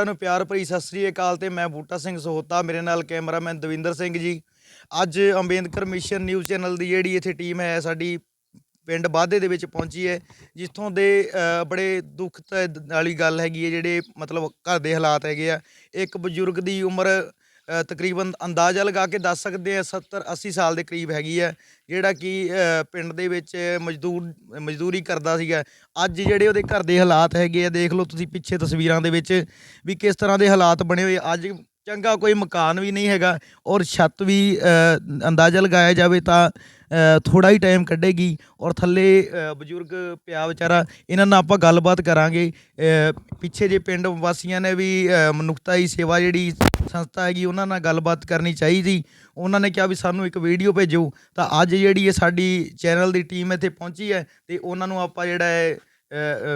ਸਾਰਿਆਂ ਨੂੰ ਪਿਆਰ ਭਰੀ ਸਤਿ ਸ੍ਰੀ ਅਕਾਲ ਤੇ ਮੈਂ ਬੂਟਾ ਸਿੰਘ ਸੋਹਤਾ, ਮੇਰੇ ਨਾਲ ਕੈਮਰਾਮੈਨ ਦਵਿੰਦਰ ਸਿੰਘ ਜੀ। ਅੱਜ ਅੰਬੇਦਕਰ ਮਿਸ਼ਨ ਨਿਊਜ਼ ਚੈਨਲ ਦੀ ਜਿਹੜੀ ਇੱਥੇ ਟੀਮ ਹੈ, ਸਾਡੀ ਪਿੰਡ ਬਾਦੇ ਦੇ ਵਿੱਚ ਪਹੁੰਚੀ ਹੈ, ਜਿੱਥੋਂ ਦੇ ਬੜੇ ਦੁੱਖ ਤੇ ਵਾਲੀ ਗੱਲ ਹੈਗੀ ਹੈ, ਜਿਹੜੇ ਮਤਲਬ ਘਰ ਦੇ ਹਾਲਾਤ ਹੈਗੇ ਆ। ਇੱਕ ਬਜ਼ੁਰਗ ਦੀ ਉਮਰ ਤਕਰੀਬਨ ਅੰਦਾਜ਼ਾ ਲਗਾ ਕੇ ਦੱਸ ਸਕਦੇ ਆ 70 80 ਸਾਲ ਦੇ ਕਰੀਬ ਹੈਗੀ ਹੈ ਜਿਹੜਾ ਕਿ ਪਿੰਡ ਦੇ ਵਿੱਚ ਮਜ਼ਦੂਰ, ਮਜ਼ਦੂਰੀ ਕਰਦਾ ਸੀਗਾ। ਅੱਜ ਜਿਹੜੇ ਉਹਦੇ ਘਰ ਦੇ ਹਾਲਾਤ ਹੈਗੇ ਆ, ਦੇਖ ਲਓ ਤੁਸੀਂ ਪਿੱਛੇ ਤਸਵੀਰਾਂ ਦੇ ਵਿੱਚ ਵੀ ਕਿਸ ਤਰ੍ਹਾਂ ਦੇ ਹਾਲਾਤ ਬਣੇ ਹੋਏ ਅੱਜ ਚੰਗਾ ਕੋਈ ਮਕਾਨ ਵੀ ਨਹੀਂ ਹੈਗਾ ਔਰ ਛੱਤ ਵੀ ਅੰਦਾਜ਼ਾ ਲਗਾਇਆ ਜਾਵੇ ਤਾਂ ਥੋੜਾ ਹੀ ਟਾਈਮ ਕੱਢੇਗੀ ਔਰ ਥੱਲੇ ਬਜ਼ੁਰਗ ਪਿਆ ਵਿਚਾਰਾ ਇਹਨਾਂ ਨਾਲ ਆਪਾਂ ਗੱਲਬਾਤ ਕਰਾਂਗੇ। ਪਿੱਛੇ ਜੇ ਪਿੰਡ ਵਾਸੀਆਂ ਨੇ ਵੀ ਅ, ਮਨੁੱਖਤਾਈ ਸੇਵਾ ਜਿਹੜੀ ਸੰਸਥਾ ਹੈਗੀ ਉਹਨਾਂ ਨਾਲ ਗੱਲਬਾਤ ਕਰਨੀ ਚਾਹੀਦੀ। ਉਹਨਾਂ ਨੇ ਕਿਹਾ ਵੀ ਸਾਨੂੰ ਇੱਕ ਵੀਡੀਓ ਭੇਜੋ। ਤਾਂ ਅੱਜ ਜਿਹੜੀ ਇਹ ਸਾਡੀ ਚੈਨਲ ਦੀ ਟੀਮ ਇੱਥੇ ਪਹੁੰਚੀ ਹੈ ਤੇ ਉਹਨਾਂ ਨੂੰ ਆਪਾਂ ਜਿਹੜਾ ਹੈ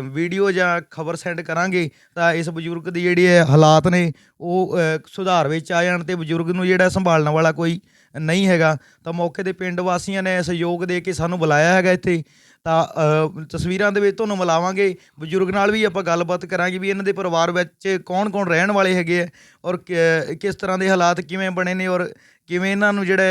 ਵੀਡੀਓ ਜਾਂ ਖਬਰ ਸੈਂਡ ਕਰਾਂਗੇ, ਤਾਂ ਇਸ ਬਜ਼ੁਰਗ ਦੀ ਜਿਹੜੀ ਹੈ ਹਾਲਾਤ ਨੇ, ਉਹ ਸੁਧਾਰ ਵਿੱਚ ਆ ਜਾਣ ਤੇ ਬਜ਼ੁਰਗ ਨੂੰ ਜਿਹੜਾ ਸੰਭਾਲਣ ਵਾਲਾ ਕੋਈ ਨਹੀਂ ਹੈਗਾ। ਤਾਂ ਮੌਕੇ ਦੇ ਪਿੰਡ ਵਾਸੀਆਂ ਨੇ ਸਹਿਯੋਗ ਦੇ ਕੇ ਸਾਨੂੰ ਬੁਲਾਇਆ ਹੈਗਾ ਇੱਥੇ। ਤਾਂ ਤਸਵੀਰਾਂ ਦੇ ਵਿੱਚ ਤੁਹਾਨੂੰ ਮਿਲਾਵਾਂਗੇ। ਬਜ਼ੁਰਗ ਨਾਲ ਵੀ ਆਪਾਂ ਗੱਲਬਾਤ ਕਰਾਂਗੇ ਵੀ ਇਹਨਾਂ ਦੇ ਪਰਿਵਾਰ ਵਿੱਚ ਕੌਣ-ਕੌਣ ਰਹਿਣ ਵਾਲੇ ਹੈਗੇ ਆ ਔਰ ਕਿ- ਕਿਸ ਤਰ੍ਹਾਂ ਦੇ ਹਾਲਾਤ ਕਿਵੇਂ ਬਣੇ ਨੇ ਔਰ ਕਿਵੇਂ ਇਹਨਾਂ ਨੂੰ ਜਿਹੜਾ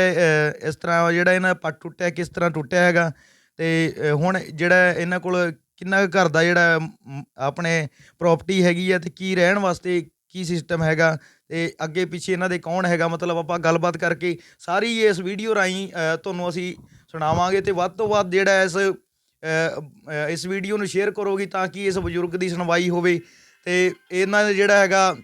ਇਸ ਤਰ੍ਹਾਂ ਜਿਹੜਾ ਇਹਨਾਂ ਦਾ ਪੱਟ ਟੁੱਟਿਆ, ਕਿਸ ਤਰ੍ਹਾਂ ਟੁੱਟਿਆ ਹੈਗਾ। ਤੇ ਹੁਣ ਜਿਹੜਾ ਇਹਨਾਂ ਕੋਲ ਕਿੰਨਾ ਕੁ ਘਰ ਦਾ ਜਿਹੜਾ ਮ, ਆਪਣੇ ਪ੍ਰਾਪਰਟੀ ਹੈਗੀ ਆ ਤੇ ਕੀ ਰਹਿਣ ਵਾਸਤੇ ਕੀ ਸਿਸਟਮ ਹੈਗਾ ਤੇ ਅੱਗੇ ਪਿੱਛੇ ਇਹਨਾਂ ਦੇ ਕੌਣ ਹੈਗਾ? ਮਤਲਬ ਆਪਾਂ ਗੱਲਬਾਤ ਕਰਕੇ ਸਾਰੀ ਇਸ ਵੀਡੀਓ ਰਾਹੀਂ ਅ, ਤੁਹਾਨੂੰ ਅਸੀਂ ਸੁਣਾਵਾਂਗੇ ਤੇ ਵੱਧ ਤੋਂ ਵੱਧ ਜਿਹੜਾ ਇਸ ਅ, ਅ, ਇਸ ਵੀਡੀਓ ਨੂੰ ਸ਼ੇਅਰ ਕਰੋਗੇ ਤਾਂ ਕਿ ਇਸ ਬਜ਼ੁਰਗ ਦੀ ਸੁਣਵਾਈ ਹੋਵੇ ਤੇ ਇਹਨਾਂ ਦੇ ਜਿਹੜਾ ਹੈਗਾ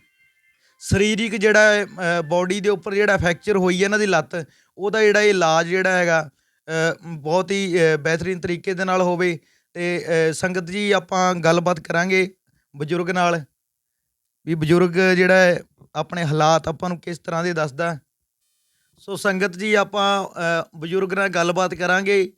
ਸਰੀਰਿਕ ਜਿਹੜਾ ਬਾਡੀ ਦੇ ਉੱਪਰ ਜਿਹੜਾ ਫ੍ਰੈਕਚਰ ਹੋਈ ਹੈ ਇਹਨਾਂ ਦੀ ਲੱਤ ਉਹਦਾ ਜਿਹੜਾ ਇਲਾਜ ਜਿਹੜਾ ਹੈਗਾ ਅ, ਬਹੁਤ ਹੀ ਅ, ਬਿਹਤਰੀਨ ਤਰੀਕੇ ਦੇ ਨਾਲ ਹੋਵੇ ਤੇ ਸੰਗਤ ਜੀ ਆਪਾਂ ਗੱਲਬਾਤ ਕਰਾਂਗੇ ਬਜ਼ੁਰਗ ਨਾਲ ਵੀ ਬਜ਼ੁਰਗ ਜਿਹੜਾ ਹੈ, ਆਪਣੇ ਹਾਲਾਤ ਆਪਾਂ ਨੂੰ ਕਿਸ ਤਰ੍ਹਾਂ ਦੇ ਦੱਸਦਾ। ਸੋ ਸੰਗਤ ਜੀ ਆਪਾਂ ਬਜ਼ੁਰਗ ਨਾਲ ਗੱਲਬਾਤ ਕਰਾਂਗੇ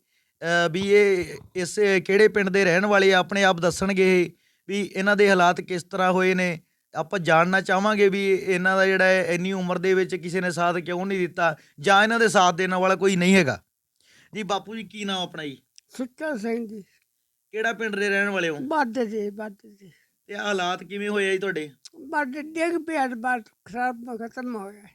ਵੀ ਇਹ ਇਸ ਕਿਹੜੇ ਪਿੰਡ ਦੇ ਰਹਿਣ ਵਾਲੇ ਆਪਣੇ ਆਪ ਦੱਸਣਗੇ ਇਹ, ਵੀ ਇਹਨਾਂ ਦੇ ਹਾਲਾਤ ਕਿਸ ਤਰ੍ਹਾਂ ਹੋਏ ਨੇ। ਆਪਾਂ ਜਾਣਨਾ ਚਾਹਾਂਗੇ ਵੀ ਇਹਨਾਂ ਦਾ ਜਿਹੜਾ ਹੈ, ਇੰਨੀ ਉਮਰ ਦੇ ਵਿੱਚ ਕਿਸੇ ਨੇ ਸਾਥ ਕਿਉਂ ਨਹੀਂ ਦਿੱਤਾ, ਜਾਂ ਇਹਨਾਂ ਦੇ ਸਾਥ ਦੇਣ ਵਾਲਾ ਕੋਈ ਨਹੀਂ ਹੈਗਾ। ਜੀ ਬਾਪੂ ਜੀ, ਕੀ ਨਾਮ ਆਪਣਾ ਜੀ? ਸੁੱਚਾ ਸਿੰਘ ਜੀ। ਕਿਹੜਾ ਪਿੰਡ ਦੇ ਰਹਿਣ ਵਾਲੇ ਹੋ? ਬੱਦ ਜੀ ਬੱਦ ਜੀ ਤੇ ਹਾਲਾਤ ਕਿਵੇਂ ਹੋਏ ਆ ਜੀ ਤੁਹਾਡੇ? ਬੱਦ ਡਿੱਗ ਪਿਆ ਤੇ ਬਾਅਦ ਖਰਾਬ ਖਤਮ ਹੋ ਗਿਆ।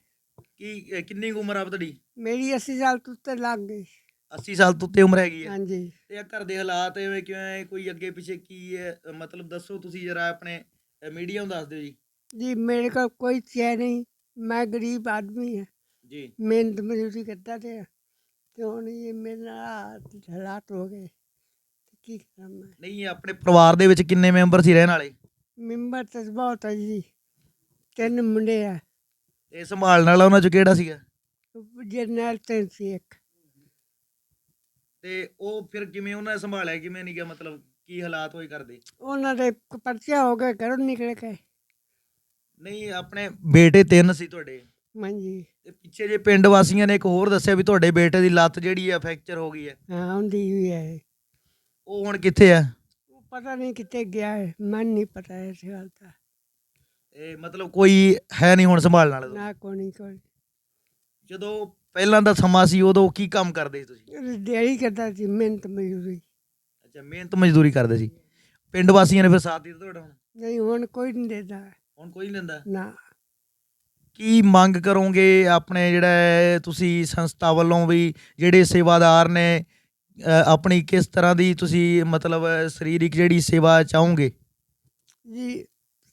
ਕੀ ਕਿੰਨੀ ਕੁ ਉਮਰ ਆ ਤੁਹਾਡੀ? ਮੇਰੀ 80 ਸਾਲ ਤੋਂ ਉੱਤੇ ਲੱਗ ਗਈ। 80 ਸਾਲ ਤੋਂ ਉੱਤੇ ਉਮਰ ਹੈਗੀ ਹੈ ਹਾਂਜੀ। ਤੇ ਆ ਘਰ ਦੇ ਹਾਲਾਤ ਐਵੇਂ ਹੈ ਕੋਈ ਅੱਗੇ ਪਿੱਛੇ ਕੀ ਹੈ ਅ, ਮਤਲਬ ਦੱਸੋ ਤੁਸੀਂ ਜਰਾ ਆਪਣੇ ਮੀਡੀਆ ਨੂੰ ਦੱਸ ਦਿਓ ਜੀ। ਜੀ ਮੇਰੇ ਕੋਲ ਕੋਈ ਚੈ ਨਹੀਂ। ਮੈਂ ਗਰੀਬ ਆਦਮੀ ਹਾਂ ਜੀ। ਮਿਹਨਤ ਮਜ਼ਦੂਰੀ ਕਰਦਾ ਤੇ ਤੇ ਹੁਣ ਇਹ ਮੇਰੇ ਨਾਲ ਹਾਲਾਤ ਹੋ ਗਏ। ਕੀ ਕਰਾਂ ਮੈਂ? ਨਹੀਂ ਆਪਣੇ ਪਰਿਵਾਰ ਦੇ ਵਿੱਚ ਕਿੰਨੇ ਮੈਂਬਰ ਸੀ ਰਹਿਣ ਵਾਲੇ? ਮੈਂਬਰ ਤਾਂ ਬਹੁਤ ਹੈ ਜੀ। ਤਿੰਨ ਮੁੰਡੇ ਆ। ਇਹ ਸੰਭਾਲਣ ਵਾਲਾ ਉਹਨਾਂ ਚ ਕਿਹੜਾ ਸੀਗਾ? ਜਰਨਲ ਤੇ ਸੀ ਇੱਕ। ਤੇ ਉਹ ਫਿਰ ਕਿਵੇਂ ਉਹਨਾਂ ਨੇ ਸੰਭਾਲਿਆ? ਕਿਵੇਂ ਨਹੀਂ ਗਿਆ ਮਤਲਬ ਕੀ ਹਾਲਾਤ ਹੋਏ ਕਰਦੇ ਉਹਨਾਂ ਦੇ ਪਰਚਾ ਹੋ ਗਿਆ ਘਰੋਂ ਨਿਕਲ ਕੇ। ਨਹੀਂ ਆਪਣੇ ਬੇਟੇ ਤਿੰਨ ਸੀ ਤੁਹਾਡੇ। ਹਾਂਜੀ। ਤੇ ਪਿੱਛੇ ਜੇ ਪਿੰਡ ਵਾਸੀਆਂ ਨੇ ਇੱਕ ਹੋਰ ਦੱਸਿਆ ਵੀ ਤੁਹਾਡੇ ਬੇਟੇ ਦੀ ਲੱਤ ਜਿਹੜੀ ਆ ਫ੍ਰੈਕਚਰ ਹੋ ਗਈ ਹੈ ਹਾਂ ਹੁੰਦੀ ਵੀ ਹੈ ਉਹ ਹੁਣ ਕਿੱਥੇ ਆ? ਉਹ ਪਤਾ ਨਹੀਂ ਕਿੱਥੇ ਗਿਆ ਹੈ ਮਨ ਨਹੀਂ ਪਤਾ ਇਸ ਗੱਲ ਦਾ। ਇਹ ਮਤਲਬ ਕੋਈ ਹੈ ਨਹੀਂ ਹੁਣ ਸੰਭਾਲਣ ਵਾਲਾ ਨਾ ਕੋਣੀ ਕੋਈ ਜਦੋਂ ਪਹਿਲਾਂ ਦਾ ਸਮਾਂ ਸੀ ਉਦੋਂ ਕੀ ਕੰਮ ਕਰਦੇ ਸੀ ਤੁਸੀਂ? ਡੇੜੀ ਕਰਦਾ ਸੀ ਮਿਹਨਤ ਮਜ਼ਦੂਰੀ। ਅੱਛਾ ਮਿਹਨਤ ਮਜ਼ਦੂਰੀ ਕਰਦੇ ਸੀ। ਪਿੰਡ ਵਾਸੀਆਂ ਨੇ ਫਿਰ ਸਾਥ ਦਿੱਤਾ ਤੁਹਾਡਾ ਹੁਣ? ਨਹੀਂ ਹੁਣ ਕੋਈ ਨਹੀਂ ਦੇਦਾ। ਹੁਣ ਕੋਈ ਨਹੀਂ ਦਿੰਦਾ ਨਾ। ਕੀ ਮੰਗ ਕਰੋਗੇ ਆਪਣੇ ਜਿਹੜਾ ਹੈ ਤੁਸੀਂ ਸੰਸਥਾ ਵੱਲੋਂ ਵੀ ਜਿਹੜੇ ਸੇਵਾਦਾਰ ਨੇ ਆਪਣੀ ਕਿਸ ਤਰ੍ਹਾਂ ਦੀ ਤੁਸੀਂ ਮਤਲਬ ਸਰੀਰਕ ਜਿਹੜੀ ਸੇਵਾ ਚਾਹੋਗੇ? ਜੀ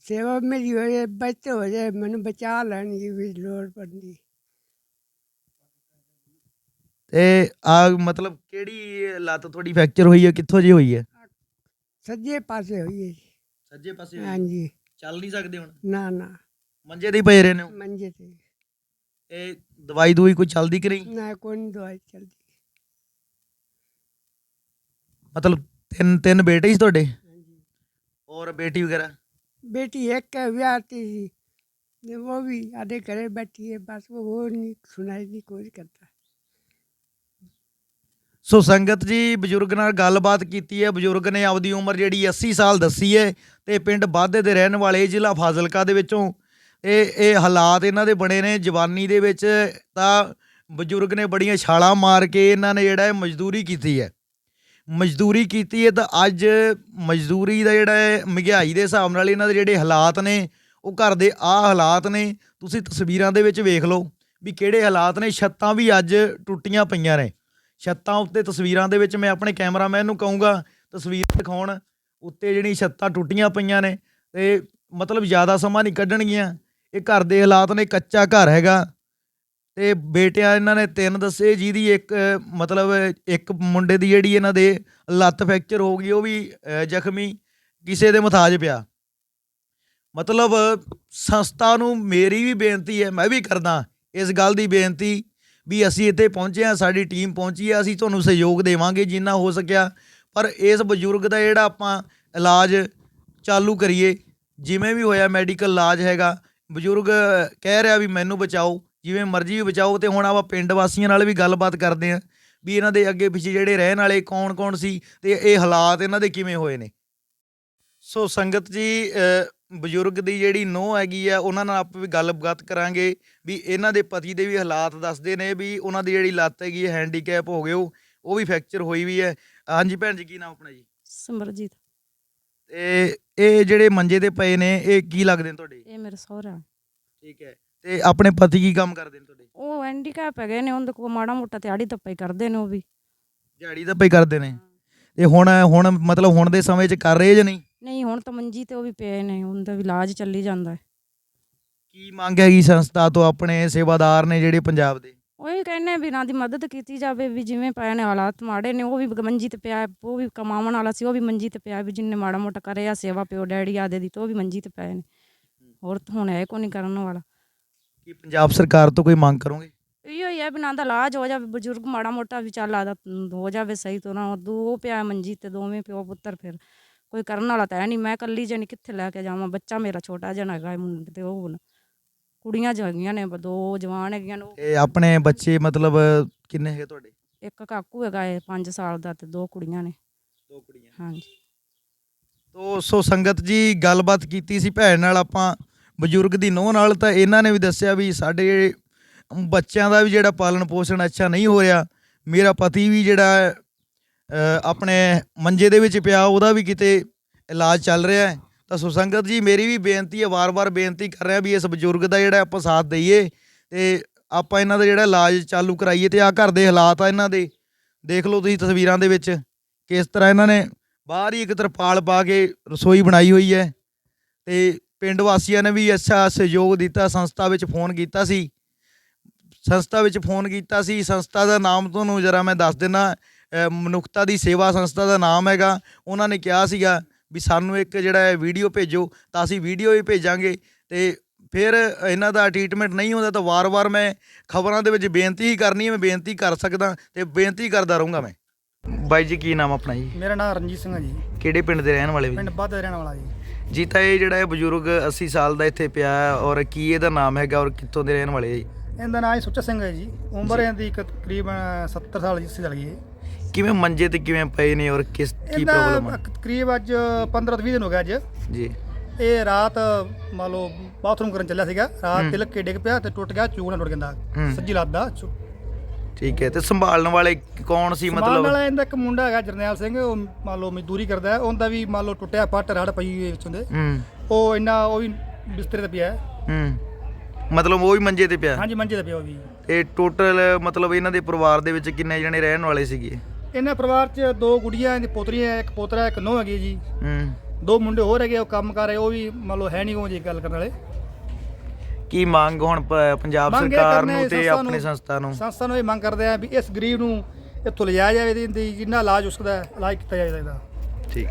ਸੇਵਾ ਮੇਰੀ ਹੋ ਜਾਏ ਬੱਚੇ ਹੋ ਜਾਏ ਮੈਨੂੰ ਬਚਾ ਲੈਣ ਦੀ ਵੀ ਲੋੜ ਪੈਂਦੀ। ਤੇ ਆ ਮਤਲਬ ਕਿਹੜੀ ਲੱਤ ਤੁਹਾਡੀ ਫ੍ਰੈਕਚਰ ਹੋਈ ਹੈ ਕਿੱਥੋਂ ਜੀ ਹੋਈ ਹੈ? ਸੱਜੇ ਪਾਸੇ ਹੋਈ ਹੈ ਜੀ। ਸੱਜੇ ਪਾਸੇ ਹੋਈ। ਹਾਂਜੀ। ਚੱਲ ਨਹੀਂ ਸਕਦੇ ਹੁਣ? ਨਾ ਨਾ। ਮੰਜੇ ਤੇ ਹੀ ਪਏ ਰਹੇ ਨੇ ਮੰਜੇ ਤੇ। ਇਹ ਦਵਾਈ ਦੂਈ ਕੋਈ ਚੱਲਦੀ ਕਿ ਨਹੀਂ? ਨਾ ਕੋਈ ਨਹੀਂ ਦਵਾਈ ਚਲਦੀ। ਮਤਲਬ ਤਿੰਨ ਤਿੰਨ ਬੇਟੇ ਸੀ ਤੁਹਾਡੇ ਹਾਂਜੀ ਔਰ ਬੇਟੀ ਵਗੈਰਾ बेटी एक के विआहती थी ने वो भी आधे घरे बैठी है बस वो वो नहीं सुनाई नहीं कोई करता ਸੋ ਸੰਗਤ ਜੀ ਬਜ਼ੁਰਗ ਨਾਲ ਗੱਲਬਾਤ ਕੀਤੀ ਹੈ ਬਜ਼ੁਰਗ ਨੇ ਆਪਦੀ ਉਮਰ ਜਿਹੜੀ 80 ਸਾਲ ਦੱਸੀ ਹੈ ਤੇ ਪਿੰਡ ਬਾਦੇ ਦੇ ਰਹਿਣ ਵਾਲੇ ਜ਼ਿਲ੍ਹਾ ਫਾਜ਼ਿਲਕਾ ਦੇ ਵਿੱਚੋਂ ਇਹ ਇਹ ਹਾਲਾਤ ਇਹਨਾਂ ਦੇ ਬਣੇ ਨੇ ਜਵਾਨੀ ਦੇ ਵਿੱਚ ਤਾਂ ਬਜ਼ੁਰਗ ਨੇ ਬੜੀਆਂ ਛਾਲਾਂ ਮਾਰ ਕੇ ਇਹਨਾਂ ਨੇ ਜਿਹੜਾ ਹੈ ਮਜ਼ਦੂਰੀ ਕੀਤੀ ਹੈ ਮਜ਼ਦੂਰੀ ਕੀਤੀ ਹੈ ਤਾਂ ਅੱਜ ਮਜ਼ਦੂਰੀ ਦਾ ਜਿਹੜਾ ਹੈ, ਮਹਿੰਗਾਈ ਦੇ ਹਿਸਾਬ ਨਾਲ ਇਹਨਾਂ ਦੇ ਜਿਹੜੇ ਹਾਲਾਤ ਨੇ, ਉਹ ਘਰ ਦੇ ਆ ਹਾਲਾਤ ਨੇ, ਤੁਸੀਂ ਤਸਵੀਰਾਂ ਦੇ ਵਿੱਚ ਵੇਖ ਲਓ ਵੀ ਕਿਹੜੇ ਹਾਲਾਤ ਨੇ, ਛੱਤਾਂ ਵੀ ਅੱਜ ਟੁੱਟੀਆਂ ਪਈਆਂ ਨੇ। ਛੱਤਾਂ ਉੱਤੇ ਤਸਵੀਰਾਂ ਦੇ ਵਿੱਚ ਮੈਂ ਆਪਣੇ ਕੈਮਰਾਮੈਨ ਨੂੰ ਕਹੂੰਗਾ, ਤਸਵੀਰ ਦਿਖਾਉਣ, ਉੱਤੇ ਜਿਹੜੀ ਛੱਤਾਂ ਟੁੱਟੀਆਂ ਪਈਆਂ ਨੇ, ਤੇ ਮਤਲਬ ਜ਼ਿਆਦਾ ਸਮਾਂ ਨਹੀਂ ਕੱਢਣਗੀਆਂ। ਇਹ ਘਰ ਦੇ ਹਾਲਾਤ ਨੇ, ਕੱਚਾ ਘਰ ਹੈਗਾ। ਤੇ ਬੇਟਿਆਂ ਇਹਨਾਂ ਨੇ ਤਿੰਨ ਦੱਸੇ, ਜਿਹਦੀ ਇੱਕ, ਮਤਲਬ ਇੱਕ ਮੁੰਡੇ ਦੀ ਜਿਹੜੀ ਇਹਨਾਂ ਦੇ ਲੱਤ ਫ੍ਰੈਕਚਰ ਹੋ ਗਈ, ਉਹ ਵੀ ਜ਼ਖਮੀ ਕਿਸੇ ਦੇ ਮਥਾਜ ਪਿਆ। ਮਤਲਬ ਸੰਸਥਾ ਨੂੰ ਮੇਰੀ ਵੀ ਬੇਨਤੀ ਹੈ, ਮੈਂ ਵੀ ਕਰਦਾ ਇਸ ਗੱਲ ਦੀ ਬੇਨਤੀ ਵੀ ਅਸੀਂ ਇੱਥੇ ਪਹੁੰਚੇ ਹਾਂ, ਸਾਡੀ ਟੀਮ ਪਹੁੰਚੀ ਹੈ, ਅਸੀਂ ਤੁਹਾਨੂੰ ਸਹਿਯੋਗ ਦੇਵਾਂਗੇ ਜਿੰਨਾ ਹੋ ਸਕਿਆ। ਪਰ ਇਸ ਬਜ਼ੁਰਗ ਦਾ ਜਿਹੜਾ ਆਪਾਂ ਇਲਾਜ ਚਾਲੂ ਕਰੀਏ, ਜਿਵੇਂ ਵੀ ਹੋਇਆ ਮੈਡੀਕਲ ਇਲਾਜ ਹੈਗਾ, ਬਜ਼ੁਰਗ ਕਹਿ ਰਿਹਾ ਵੀ ਮੈਨੂੰ ਬਚਾਓ ਜਿਵੇਂ ਮਰਜ਼ੀ ਵੀ ਬਚਾਓ ਤੇ ਹੁਣ ਆਪਾਂ ਪਿੰਡ ਵਾਸੀਆਂ ਨਾਲ ਵੀ ਗੱਲਬਾਤ ਕਰਦੇ ਆਂ ਵੀ ਇਹਨਾਂ ਦੇ ਅੱਗੇ ਪਿੱਛੇ ਜਿਹੜੇ ਰਹਿਣ ਵਾਲੇ ਕੌਣ-ਕੌਣ ਸੀ ਤੇ ਇਹ ਹਾਲਾਤ ਇਹਨਾਂ ਦੇ ਕਿਵੇਂ ਹੋਏ ਨੇ। ਸੋ ਸੰਗਤ ਜੀ ਬਜ਼ੁਰਗ ਦੀ ਜਿਹੜੀ ਨੋਹ ਹੈਗੀ ਆ ਉਹਨਾਂ ਨਾਲ ਆਪਾਂ ਵੀ ਗੱਲਬਾਤ ਕਰਾਂਗੇ ਵੀ ਇਹਨਾਂ ਦੇ ਪਤੀ ਦੇ ਵੀ ਹਾਲਾਤ ਦੱਸਦੇ ਨੇ ਵੀ ਉਹਨਾਂ ਦੀ ਜਿਹੜੀ ਲੱਤ ਹੈਗੀ ਹੈ ਹੈਂਡੀਕੈਪ ਹੋ ਉਹ ਉਹ ਵੀ ਫ੍ਰੈਕਚਰ ਹੋਈ ਵੀ ਹੈ। ਹਾਂਜੀ ਭੈਣ ਜੀ ਕੀ ਨਾਮ ਆਪਣਾ ਜੀ? ਸਿਮਰਜੀਤ। ਤੇ ਇਹ ਜਿਹੜੇ ਮੰਜੇ ਤੇ ਪਏ ਨੇ ਇਹ ਕੀ ਲੱਗਦੇ ਨੇ ਤੁਹਾਡੇ? ਇਹ ਮੇਰੇ ਸਹੁਰਾ ਠੀਕ ਹੈ। ਤੇ ਆਪਣੇ ਪਤੀ ਕੀ ਕੰਮ ਕਰਦੇ ਨੇ ਤੁਹਾਡੇ? ਉਹ ਹੈਂਡੀਕੈਪ ਹੈਗੇ ਨੇ ਉਹਦੇ ਕੋਲ ਮਾੜਾ ਮੋਟਾ ਦਿਹਾੜੀ ਧੱਪਾ ਹੀ ਕਰਦੇ ਨੇ ਉਹ ਵੀ। ਦਿਹਾੜੀ ਤਾਂ ਪਈ ਕਰਦੇ ਨੇ? ਤੇ ਹੁਣ ਹੁਣ ਮਤਲਬ ਹੁਣ ਦੇ ਸਮੇਂ 'ਚ ਕਰ ਰਹੇ ਜਾਂ ਨਹੀਂ? ਨਹੀਂ ਹੁਣ ਤਾਂ ਮੰਜੀ ਤੇ ਉਹ ਵੀ ਪਏ ਨੇ ਉਹਦਾ ਵੀ ਇਲਾਜ ਚੱਲੀ ਜਾਂਦਾ ਹੈ। ਕੀ ਮੰਗ ਹੈਗੀ ਸੰਸਥਾ ਤੋਂ ਆਪਣੇ ਸੇਵਾਦਾਰ ਨੇ ਜਿਹੜੇ ਪੰਜਾਬ ਦੇ? ਉਹ ਹੀ ਕਹਿੰਦੇ ਵੀ ਨਾ ਦੀ ਮਦਦ ਕੀਤੀ ਜਾਵੇ ਵੀ ਜਿਵੇਂ ਪਏ ਨੇ ਹਾਲਾਤ ਮਾੜੇ ਨੇ ਉਹ ਵੀ ਮੰਜੀ ਤੇ ਪਿਆ ਹੈ, ਉਹ ਵੀ ਕਮਾਉਣ ਵਾਲਾ ਸੀ ਉਹ ਵੀ ਮੰਜੀ ਤੇ ਪਿਆ ਵੀ ਜਿੰਨੇ ਮਾੜਾ ਮੋਟਾ ਕਰਿਆ ਸੇਵਾ ਪਿਓ ਡੈਡੀ ਆਦੇ ਦੀ ਤੇ ਵੀ ਮੰਜੀ ਤੇ ਪਏ ਨੇ। ਹੋਰ ਤਾਂ ਹੁਣ ਹੈ ਕੋਈ ਨਹੀਂ ਕਰਨ ਵਾਲਾ। ਕੀ ਪੰਜਾਬ ਸਰਕਾਰ ਤੋਂ ਕੋਈ ਮੰਗ ਕਰੋਗੇ? ਇਹੋ ਹੀ ਹੈ ਵੀ ਨਾ ਦਾ ਇਲਾਜ ਹੋ ਜਾਵੇ ਬਜ਼ੁਰਗ ਮਾੜਾ ਮੋਟਾ ਵੀ ਚੱਲ ਆਦਾ ਹੋ ਜਾਵੇ ਸਹੀ ਤੋਂ ਨਾ ਦੋ ਪਿਆ ਮੰਜੀ ਤੇ ਦੋਵੇਂ ਪਿਓ ਪੁੱਤਰ ਫਿਰ ਕੋਈ ਕਰਨ ਵਾਲਾ ਤਾਂ ਹੈ ਨਹੀਂ ਮੈਂ ਇਕੱਲੀ ਜਣੀ ਕਿੱਥੇ ਲੈ ਕੇ ਜਾਵਾਂ ਬੱਚਾ ਮੇਰਾ ਛੋਟਾ ਜਿਹਾ ਹੈਗਾ ਹੈ ਮੁੰਡੇ ਤੇ ਉਹ ਹੁਣ ਕੁੜੀਆਂ ਜਗੀਆਂ ਨੇ ਦੋ ਜਵਾਨ ਹੈਗੀਆਂ ਨੇ ਤੇ ਆਪਣੇ ਬੱਚੇ ਮਤਲਬ ਕਿੰਨੇ ਹੈਗੇ ਤੁਹਾਡੇ? ਇੱਕ ਕਾਕੂ ਹੈਗਾ ਹੈ 5 ਸਾਲ ਦਾ ਤੇ ਦੋ ਕੁੜੀਆਂ ਨੇ। ਦੋ ਕੁੜੀਆਂ। ਹਾਂਜੀ। ਤੋ ਸੋ ਸੰਗਤ ਜੀ ਗੱਲਬਾਤ ਕੀਤੀ ਸੀ ਭੈਣ ਨਾਲ ਆਪਾਂ ਬਜ਼ੁਰਗ ਦੀ ਨੋਹ ਨਾਲ ਤਾਂ ਇਹਨਾਂ ਨੇ ਵੀ ਦੱਸਿਆ ਵੀ ਸਾਡੇ ਬੱਚਿਆਂ ਦਾ ਵੀ ਜਿਹੜਾ ਪਾਲਣ ਪੋਸ਼ਣ ਅੱਛਾ ਨਹੀਂ ਹੋ ਰਿਹਾ, ਮੇਰਾ ਪਤੀ ਵੀ ਜਿਹੜਾ ਆਪਣੇ ਮੰਜੇ ਦੇ ਵਿੱਚ ਪਿਆ, ਉਹਦਾ ਵੀ ਕਿਤੇ ਇਲਾਜ ਚੱਲ ਰਿਹਾ ਹੈ। ਤਾਂ ਸੁਸੰਗਤ ਜੀ, ਮੇਰੀ ਵੀ ਬੇਨਤੀ ਹੈ, ਵਾਰ-ਵਾਰ ਬੇਨਤੀ ਕਰ ਰਿਹਾ ਵੀ ਇਸ ਬਜ਼ੁਰਗ ਦਾ ਜਿਹੜਾ ਆਪਾਂ ਸਾਥ ਦਈਏ ਤੇ ਆਪਾਂ ਇਹਨਾਂ ਦਾ ਜਿਹੜਾ ਇਲਾਜ ਚਾਲੂ ਕਰਾਈਏ ਤੇ ਆ ਘਰ ਦੇ ਹਾਲਾਤ ਆ ਇਹਨਾਂ ਦੇ। ਦੇਖ ਲਓ ਤੁਸੀਂ ਤਸਵੀਰਾਂ ਦੇ ਵਿੱਚ ਕਿਸ ਤਰ੍ਹਾਂ ਇਹਨਾਂ ਨੇ ਬਾਹਰ ਹੀ ਇੱਕ ਤਰਪਾਲ ਪਾ ਕੇ ਰਸੋਈ ਬਣਾਈ ਹੋਈ ਹੈ ਤੇ ਪਿੰਡ ਵਾਸੀਆਂ ਨੇ ਵੀ ਅੱਛਾ ਸਹਿਯੋਗ ਦਿੱਤਾ ਸੰਸਥਾ ਵਿੱਚ ਫੋਨ ਕੀਤਾ ਸੀ। ਸੰਸਥਾ ਵਿੱਚ ਫੋਨ ਕੀਤਾ ਸੀ। ਸੰਸਥਾ ਦਾ ਨਾਮ ਤੁਹਾਨੂੰ ਜਰਾ ਮੈਂ ਦੱਸ ਦਿੰਦਾ ਮਨੁੱਖਤਾ ਦੀ ਸੇਵਾ ਸੰਸਥਾ ਦਾ ਨਾਮ ਹੈਗਾ। ਉਹਨਾਂ ਨੇ ਕਿਹਾ ਸੀਗਾ ਵੀ ਸਾਨੂੰ ਇੱਕ ਜਿਹੜਾ ਹੈ ਵੀਡੀਓ ਭੇਜੋ ਤਾਂ ਅਸੀਂ ਵੀਡੀਓ ਹੀ ਭੇਜਾਂਗੇ ਤੇ ਫਿਰ ਇਹਨਾਂ ਦਾ ਟ੍ਰੀਟਮੈਂਟ ਨਹੀਂ ਹੁੰਦਾ ਤਾਂ ਵਾਰ-ਵਾਰ ਮੈਂ ਖਬਰਾਂ ਦੇ ਵਿੱਚ ਬੇਨਤੀ ਹੀ ਕਰਨੀ ਹੈ ਮੈਂ ਬੇਨਤੀ ਕਰ ਸਕਦਾ ਤੇ ਬੇਨਤੀ ਕਰਦਾ ਰਹੂੰਗਾ ਮੈਂ। ਬਾਈ ਜੀ ਕੀ ਨਾਮ ਆਪਣਾ ਜੀ? ਮੇਰਾ ਨਾਮ ਰਣਜੀਤ ਸਿੰਘ ਹੈ ਜੀ। ਕਿਹੜੇ ਪਿੰਡ ਦੇ ਰਹਿਣ ਵਾਲੇ ਵੀ ਪਿੰਡ ਬਾਦ ਰਹਿਣ ਵਾਲਾ ਜੀ। ਜੀ ਤਾਂ ਇਹ ਜਿਹੜਾ ਇਹ ਬਜ਼ੁਰਗ 80 ਸਾਲ ਦਾ ਇੱਥੇ ਪਿਆ ਹੈ ਔਰ ਕੀ ਇਹਦਾ ਨਾਮ ਹੈਗਾ ਔਰ ਕਿੱਥੋਂ ਦੇ ਰਹਿਣ ਵਾਲੇ ਹੈ ਜੀ? ਇਹਦਾ ਨਾਮ ਸੁੱਚਾ ਸਿੰਘ ਹੈ ਜੀ। ਉਮਰ ਇਹਦੀ ਇੱਕ ਤਕਰੀਬਨ 70 ਸਾਲ ਜਿਸ ਚੱਲ ਗਈ ਹੈ। ਕਿਵੇਂ ਮੰਜੇ ਤੇ ਕਿਵੇਂ ਪਏ ਨੇ ਔਰ ਕਿਸ ਕੀ ਇਹਦਾ ਪ੍ਰੋਬਲਮ ਹੈ ਤਕਰੀਬ ਅੱਜ 15 20 ਦਿਨ ਹੋ ਗਿਆ ਅੱਜ। ਜੀ। ਇਹ ਰਾਤ ਮੰਨ ਲਓ ਬਾਥਰੂਮ ਕਰਨ ਚੱਲਿਆ ਸੀਗਾ। ਰਾਤ ਤਿਲਕ ਕੇ ਡਿੱਗ ਪਿਆ ਤੇ ਟੁੱਟ ਗਿਆ ਚੂਨਾ ਟੁੱਟ ਗਿਆ ਹੂੰ। ਸੱਜੀ ਲੱਤ ਦਾ। ਠੀਕ ਹੈ ਤੇ ਸੰਭਾਲਣ ਵਾਲੇ ਕੌਣ ਸੀ ਸੰਭਾਲਣ ਮਤਲਬ ਵਾਲਾ ਇਹਦਾ ਇੱਕ ਮੁੰਡਾ ਹੈਗਾ ਜਰਨੈਲ ਸਿੰਘ ਉਹ ਮੰਨ ਲਓ ਮਜ਼ਦੂਰੀ ਕਰਦਾ ਹੈ ਉਹਦਾ ਵੀ ਮੰਨ ਲਓ ਟੁੱਟਿਆ ਪੱਟ ਰੜ ਪਈ ਹੋਈ ਵਿੱਚ ਹੁੰਦੇ ਹੂੰ। ਉਹ ਇੰਨਾ ਉਹ ਵੀ ਬਿਸਤਰੇ ਤੇ ਪਿਆ ਹੈ। ਹੂੰ। ਮਤਲਬ ਉਹ ਵੀ ਮੰਜੇ ਤੇ ਪਿਆ? ਹਾਂਜੀ ਮੰਜੇ ਤੇ ਪਿਆ ਉਹ ਵੀ। ਤੇ ਟੋਟਲ ਮਤਲਬ ਇਹਨਾਂ ਦੇ ਪਰਿਵਾਰ ਦੇ ਵਿੱਚ ਕਿੰਨੇ ਜਣੇ ਰਹਿਣ ਵਾਲੇ ਸੀਗੇ? ਇਹਨਾਂ ਪਰਿਵਾਰ 'ਚ ਦੋ ਗੁੜੀਆਂ ਦੀ ਪੋਤਰੀਆਂ ਇੱਕ ਪੋਤਰਾ ਇੱਕ ਨੂੰਹ ਹੈਗੀ ਜੀ। ਹੂੰ। ਦੋ ਮੁੰਡੇ ਹੋਰ ਹੈਗੇ ਉਹ ਕੰਮ ਕਰ ਰਹੇ ਉਹ ਵੀ ਮੰਨ ਲਓ ਹੈ ਨਹੀਂ ਉਹ ਜੀ ਗੱਲ ਕਰਨ ਵਾਲੇ। ਕੀ ਮੰਗ ਹੁਣ ਪ- ਪੰਜਾਬ ਮੰਗ ਇਹ ਸਰਕਾਰ ਕਰਨੇ ਨੂੰ ਤੇ ਸੰਸਥਾ ਆਪਣੀ ਸੰਸਥਾ ਨੂੰ? ਸੰਸਥਾ ਨੂੰ ਇਹ ਮੰਗ ਕਰਦੇ ਆ ਵੀ ਇਸ ਗਰੀਬ ਨੂੰ ਇੱਥੋਂ ਲਿਜਾਇਆ ਜਾਵੇ ਇਹਦੀ ਜਿੰਨਾ ਇਲਾਜ ਉਸਦਾ ਇਲਾਜ ਕੀਤਾ ਜਾਵੇ ਇਹਦਾ। ਠੀਕ।